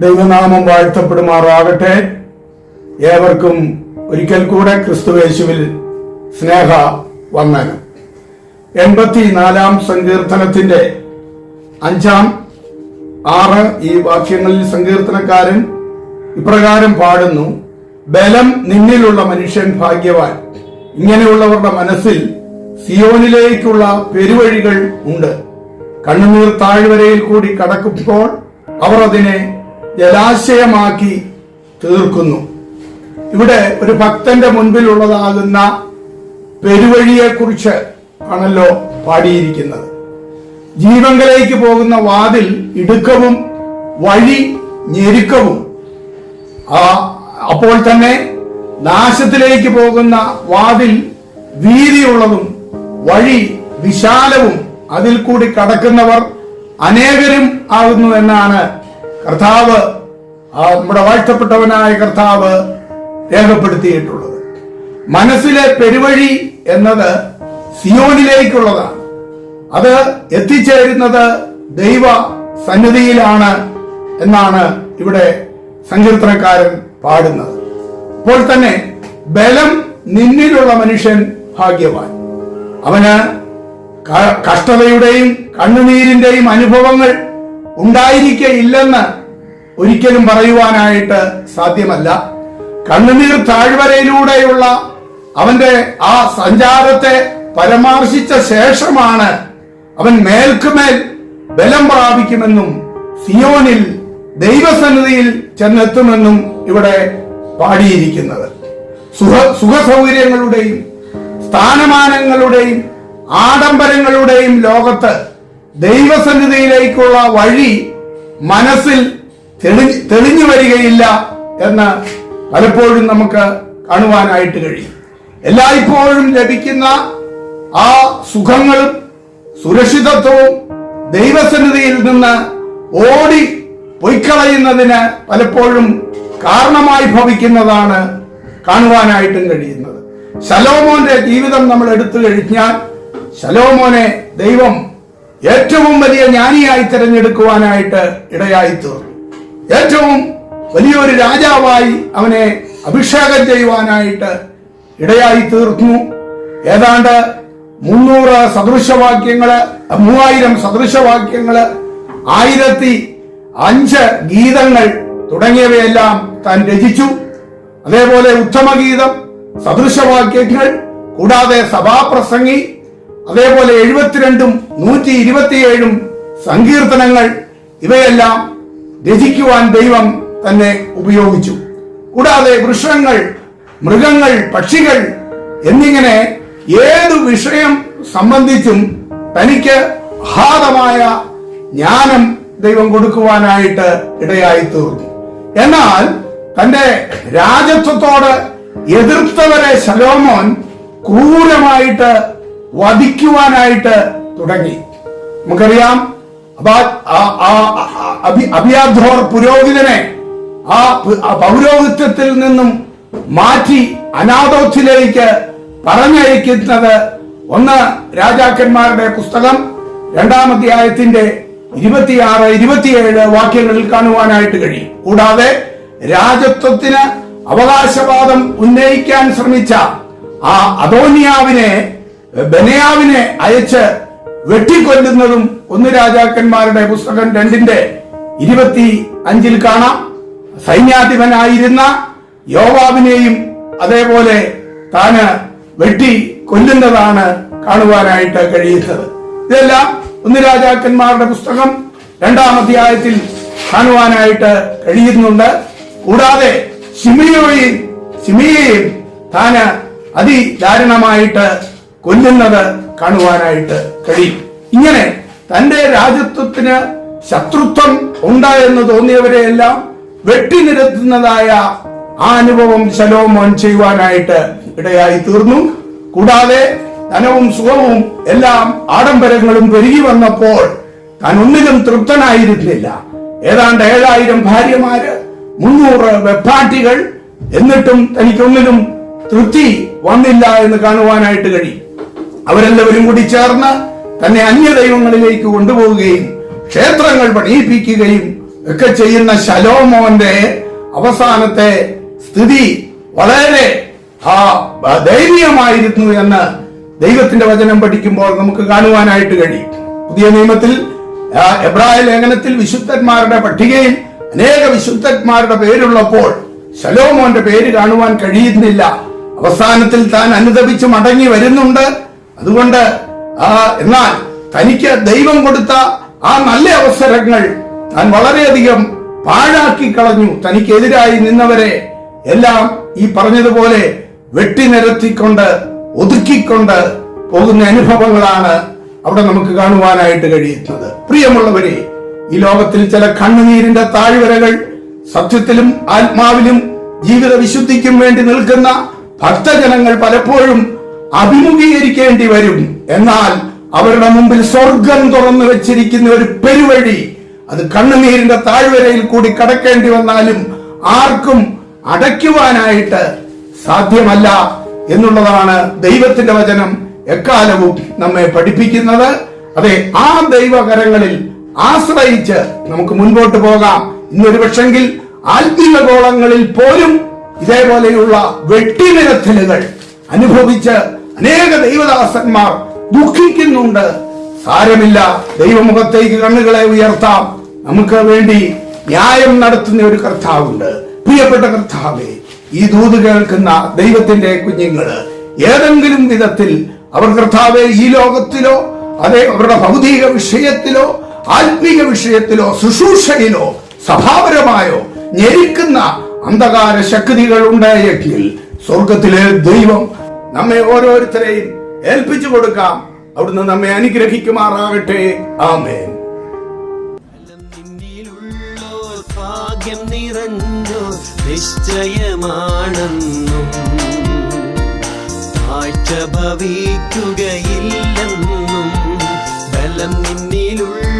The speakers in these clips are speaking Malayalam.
ദൈവനാമം വാഴ്ത്തപ്പെടുമാറാകട്ടെ. ഏവർക്കും ഒരിക്കൽ കൂടെ ക്രിസ്തുവേശുവിൽ സ്നേഹ വന്ദനം. എൺപത്തിനാലാം സങ്കീർത്തനത്തിന്റെ അഞ്ചാം ആറ് ഈ വാക്യങ്ങളിൽ സങ്കീർത്തനക്കാരൻ ഇപ്രകാരം പാടുന്നു ബലം നിന്നിലുള്ള മനുഷ്യൻ ഭാഗ്യവാൻ. ഇങ്ങനെയുള്ളവരുടെ മനസ്സിൽ സിയോനിലേക്കുള്ള പെരുവഴികൾ ഉണ്ട്. കണ്ണുനീർ താഴ്വരയിൽ കൂടി കടക്കുമ്പോൾ അവർ അതിനെ ജലാശയമാക്കി തീർക്കുന്നു. ഇവിടെ ഒരു ഭക്തന്റെ മുൻപിലുള്ളതാകുന്ന പെരുവഴിയെക്കുറിച്ച് ആണല്ലോ പാടിയിരിക്കുന്നത്. ജീവങ്കലേക്ക് പോകുന്ന വാതിൽ ഇടുക്കവും വഴി ഞെരുക്കവും. ആ അപ്പോൾ തന്നെ നാശത്തിലേക്ക് പോകുന്ന വാതിൽ വീതിയുള്ളതും വഴി വിശാലവും അതിൽ കൂടി കടക്കുന്നവർ അനേകരും ആകുന്നു എന്നാണ് കർത്താവ് നമ്മുടെ വാഴ്ത്തപ്പെട്ടവനായ കർത്താവ് രേഖപ്പെടുത്തിയിട്ടുള്ളത്. മനസ്സിലെ പെരുവഴി എന്നത് സിയോനിലേക്കുള്ളതാണ്. അത് എത്തിച്ചേരുന്നത് ദൈവ സന്നിധിയിലാണ് എന്നാണ് ഇവിടെ സങ്കീർത്തനക്കാരൻ പാടുന്നത്. അപ്പോൾ തന്നെ ബലം നിന്നിലുള്ള മനുഷ്യൻ ഭാഗ്യവാൻ. അവന് കഷ്ടതയുടെയും കണ്ണുനീരിന്റെയും അനുഭവങ്ങൾ ഉണ്ടായിരിക്കയില്ലെന്ന് ഒരിക്കലും പറയുവാനായിട്ട് സാധ്യമല്ല. കണ്ണുനീർ താഴ്വരയിലൂടെയുള്ള അവന്റെ ആ സഞ്ചാരത്തെ പരാമർശിച്ച ശേഷമാണ് അവൻ മേൽക്കുമേൽ ബലം പ്രാപിക്കുമെന്നും സിയോനിൽ ദൈവസന്നിധിയിൽ ചെന്നെത്തുമെന്നും ഇവിടെ പാടിയിരിക്കുന്നത്. സുഖ സുഖസൗകര്യങ്ങളുടെയും സ്ഥാനമാനങ്ങളുടെയും ആഡംബരങ്ങളുടെയും ലോകത്ത് ദൈവസന്നിധിയിലേക്കുള്ള വഴി മനസ്സിൽ തെളിഞ്ഞു വരികയില്ല എന്ന് പലപ്പോഴും നമുക്ക് കാണുവാനായിട്ട് കഴിയും. എല്ലായ്പ്പോഴും ലഭിക്കുന്ന ആ സുഖങ്ങളും സുരക്ഷിതത്വവും ദൈവസന്നിധിയിൽ നിന്ന് ഓടി പൊയ്ക്കളയുന്നതിന് പലപ്പോഴും കാരണമായി ഭവിക്കുന്നതാണ് കാണുവാനായിട്ടും കഴിയുന്നത്. ശലോമോന്റെ ജീവിതം നമ്മൾ എടുത്തു കഴിഞ്ഞാൽ ശലോമോനെ ദൈവം ഏറ്റവും വലിയ ജ്ഞാനിയായി തിരഞ്ഞെടുക്കുവാനായിട്ട് ഇടയായി തീർന്നു ഏറ്റവും വലിയൊരു രാജാവായി അവനെ അഭിഷേകം ചെയ്യുവാനായിട്ട് ഇടയായി തീർന്നു ഏതാണ്ട് മുന്നൂറ് സദൃശവാക്യങ്ങൾ മൂവായിരം സദൃശവാക്യങ്ങൾ ആയിരത്തി അഞ്ച് ഗീതങ്ങൾ തുടങ്ങിയവയെല്ലാം താൻ രചിച്ചു. അതേപോലെ ഉത്തമഗീതം സദൃശവാക്യങ്ങൾ കൂടാതെ സഭാപ്രസംഗി അതേപോലെ എഴുപത്തിരണ്ടും നൂറ്റി ഇരുപത്തിയേഴും സങ്കീർത്തനങ്ങൾ ഇവയെല്ലാം രചിക്കുവാൻ ദൈവം തന്നെ ഉപയോഗിച്ചു. കൂടാതെ വൃക്ഷങ്ങൾ മൃഗങ്ങൾ പക്ഷികൾ എന്നിങ്ങനെ ഏതു വിഷയം സംബന്ധിച്ചും തനിക്ക് അഹാതമായ ജ്ഞാനം ദൈവം കൊടുക്കുവാനായിട്ട് ഇടയായി തീർന്നു എന്നാൽ തന്റെ രാജത്വത്തോട് എതിർത്തവരെ ശലോമോൻ ക്രൂരമായിട്ട് വധിക്കുവാനായിട്ട് തുടങ്ങി. നമുക്കറിയാം അബിയാധോർ പുരോഹിതനെ ആ പൗരോഹിത്യത്തിൽ നിന്നും മാറ്റി അനാഥോത്തിലേക്ക് പറഞ്ഞയക്കുന്നത് ഒന്ന് രാജാക്കന്മാരുടെ പുസ്തകം രണ്ടാം അധ്യായത്തിന്റെ ഇരുപത്തിയാറ് ഇരുപത്തിയേഴ് വാക്യങ്ങളിൽ കാണുവാനായിട്ട് കഴിയും. കൂടാതെ രാജത്വത്തിന് അവകാശവാദം ഉന്നയിക്കാൻ ശ്രമിച്ച ആ അതോനിയാവിനെ ബനയാവിനെ അയച്ച് വെട്ടിക്കൊല്ലുന്നതും ഒന്ന് രാജാക്കന്മാരുടെ പുസ്തകം രണ്ടിന്റെ ഇരുപത്തി അഞ്ചിൽ കാണാം. സൈന്യാധിപനായിരുന്ന യോവാബിനെയും അതേപോലെ താന് വെട്ടി കൊല്ലുന്നതാണ് കാണുവാനായിട്ട് കഴിയുന്നത്. ഇതെല്ലാം ഒന്ന് രാജാക്കന്മാരുടെ പുസ്തകം രണ്ടാം അധ്യായത്തിൽ കാണുവാനായിട്ട് കഴിയുന്നുണ്ട്. കൂടാതെ ശിമിയോയും ശിമിയെയും താന് അതിദാരുണമായിട്ട് കൊല്ലുന്നത് കാണുവാനായിട്ട് കഴിയും. ഇങ്ങനെ തന്റെ രാജ്യത്വത്തിന് ശത്രുത്വം ഉണ്ടായെന്ന് തോന്നിയവരെയെല്ലാം വെട്ടിനിരത്തുന്നതായ ആ അനുഭവം ശലോമോൻ ചെയ്യുവാനായിട്ട് ഇടയായി തീർന്നു. കൂടാതെ ധനവും സുഖവും എല്ലാം ആഡംബരങ്ങളും പെരുകി വന്നപ്പോൾ താൻ ഒന്നിലും തൃപ്തനായിരുന്നില്ല. ഏതാണ്ട് ഏഴായിരം ഭാര്യമാര് മുന്നൂറ് വെപ്പാട്ടികൾ എന്നിട്ടും തനിക്കൊന്നിലും തൃപ്തി വന്നില്ല എന്ന് കാണുവാനായിട്ട് കഴിയും. അവരെല്ലാവരും കൂടി ചേർന്ന് തന്നെ അന്യ ദൈവങ്ങളിലേക്ക് കൊണ്ടുപോവുകയും ക്ഷേത്രങ്ങൾ പണിയിപ്പിക്കുകയും ഒക്കെ ചെയ്യുന്ന ശലോമോന്റെ അവസാനത്തെ സ്ഥിതി വളരെ ആ ദയനീയമായിരുന്നു എന്ന് ദൈവത്തിന്റെ വചനം പഠിക്കുമ്പോൾ നമുക്ക് കാണുവാനായിട്ട് കഴിയും. പുതിയ നിയമത്തിൽ എബ്രാഹിം ലേഖനത്തിൽ വിശുദ്ധന്മാരുടെ പട്ടികയിൽ അനേക വിശുദ്ധന്മാരുടെ പേരുള്ളപ്പോൾ ശലോമോന്റെ പേര് കാണുവാൻ കഴിയുന്നില്ല. അവസാനത്തിൽ താൻ അനുദപിച്ച് മടങ്ങി വരുന്നുണ്ട്. അതുകൊണ്ട് ആ എന്നാൽ തനിക്ക് ദൈവം കൊടുത്ത ആ നല്ല അവസരങ്ങൾ താൻ വളരെയധികം പാഴാക്കി കളഞ്ഞു. തനിക്കെതിരായി നിന്നവരെ എല്ലാം ഈ പറഞ്ഞതുപോലെ വെട്ടിനിരത്തിക്കൊണ്ട് ഒതുക്കിക്കൊണ്ട് പോകുന്ന അനുഭവങ്ങളാണ് അവിടെ നമുക്ക് കാണുവാനായിട്ട് കഴിയുന്നത്. പ്രിയമുള്ളവരെ ലോകത്തിൽ ചില കണ്ണുനീരിന്റെ താഴ്വരകൾ സത്യത്തിലും ആത്മാവിലും ജീവിത വിശുദ്ധിക്കും വേണ്ടി നിൽക്കുന്ന ഭക്തജനങ്ങൾ പലപ്പോഴും അഭിമുഖീകരിക്കേണ്ടി വരും. എന്നാൽ അവരുടെ മുമ്പിൽ സ്വർഗം തുറന്നു വെച്ചിരിക്കുന്ന ഒരു പെരുവഴി അത് കണ്ണുനീരിന്റെ താഴ്വരയിൽ കൂടി കടക്കേണ്ടി വന്നാലും ആർക്കും അടയ്ക്കുവാനായിട്ട് സാധ്യമല്ല എന്നുള്ളതാണ് ദൈവത്തിന്റെ വചനം. എക്കാലവും നമ്മെ പഠിപ്പിക്കുന്നത്. അതെ ആ ദൈവകരങ്ങളിൽ ആശ്രയിച്ച് നമുക്ക് മുൻപോട്ട് പോകാം. ഇന്നൊരു പക്ഷെങ്കിൽ ആത്മീയ ഗോളങ്ങളിൽ പോലും ഇതേപോലെയുള്ള വെട്ടിനിരത്തലുകൾ അനുഭവിച്ച് അനേക ദൈവദാസന്മാർ ദുഃഖിക്കുന്നുണ്ട്. സാരമില്ല ദൈവമുഖത്തേക്ക് കണ്ണുകളെ ഉയർത്താം. നമുക്ക് വേണ്ടി ന്യായം നടത്തുന്ന ഒരു കർത്താവുണ്ട്. പ്രിയപ്പെട്ട കർത്താവേ ഈ ദൂത് കേൾക്കുന്ന ദൈവത്തിന്റെ കുഞ്ഞുങ്ങൾ ഏതെങ്കിലും വിധത്തിൽ അവർ കർത്താവെ ഈ ലോകത്തിലോ അതെ അവരുടെ ഭൗതിക വിഷയത്തിലോ ആത്മീക വിഷയത്തിലോ ശുശ്രൂഷയിലോ സഭാപരമായോ ഞെരിക്കുന്ന അന്ധകാര ശക്തികൾ ഉണ്ടായെങ്കിൽ സ്വർഗത്തിലെ ദൈവം നമ്മെ ഓരോരുത്തരെയും ഏൽപ്പിച്ചു കൊടുക്കാം. അവിടുന്ന് നമ്മെ അനുഗ്രഹിക്കുമാറാകട്ടെ. ആമേൻ. ഭാഗ്യം ഭവിക്കുകയില്ലെന്നും ബലം നിന്നിലുള്ളോർ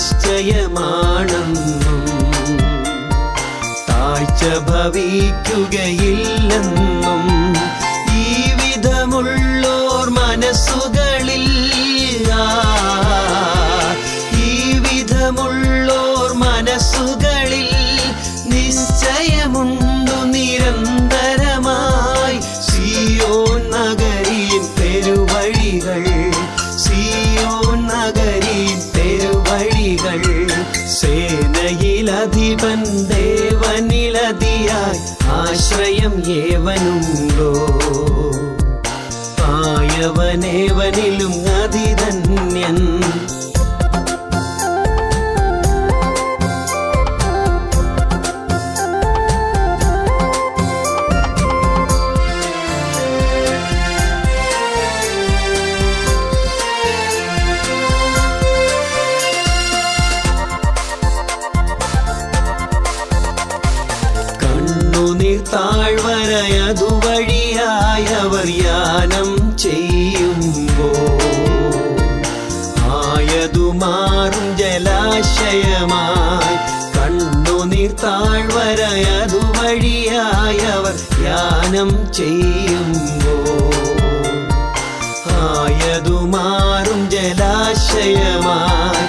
നിശ്ചയമാണെന്നും താഴ്ച ഭവിക്കുകയില്ലെന്നും ഈ വിധമുള്ളോർ മനസ്സുകളിൽ ഈ വിധമുള്ളോർ സേനയിലധിപൻ ദേവനിലതിയായി ആശ്രയം ഏവനുണ്ടോ? ആയവനേവനിലും അതിധന്യൻ അവർ യാനം ചെയ്യുമ്പോ ആയതുമാറും ജലാശയമായി കണ്ണുനീർ താഴ്വരയതു വഴിയായി അവർ യാനം ചെയ്യുമ്പോ ആയതുമാറും ജലാശയമായി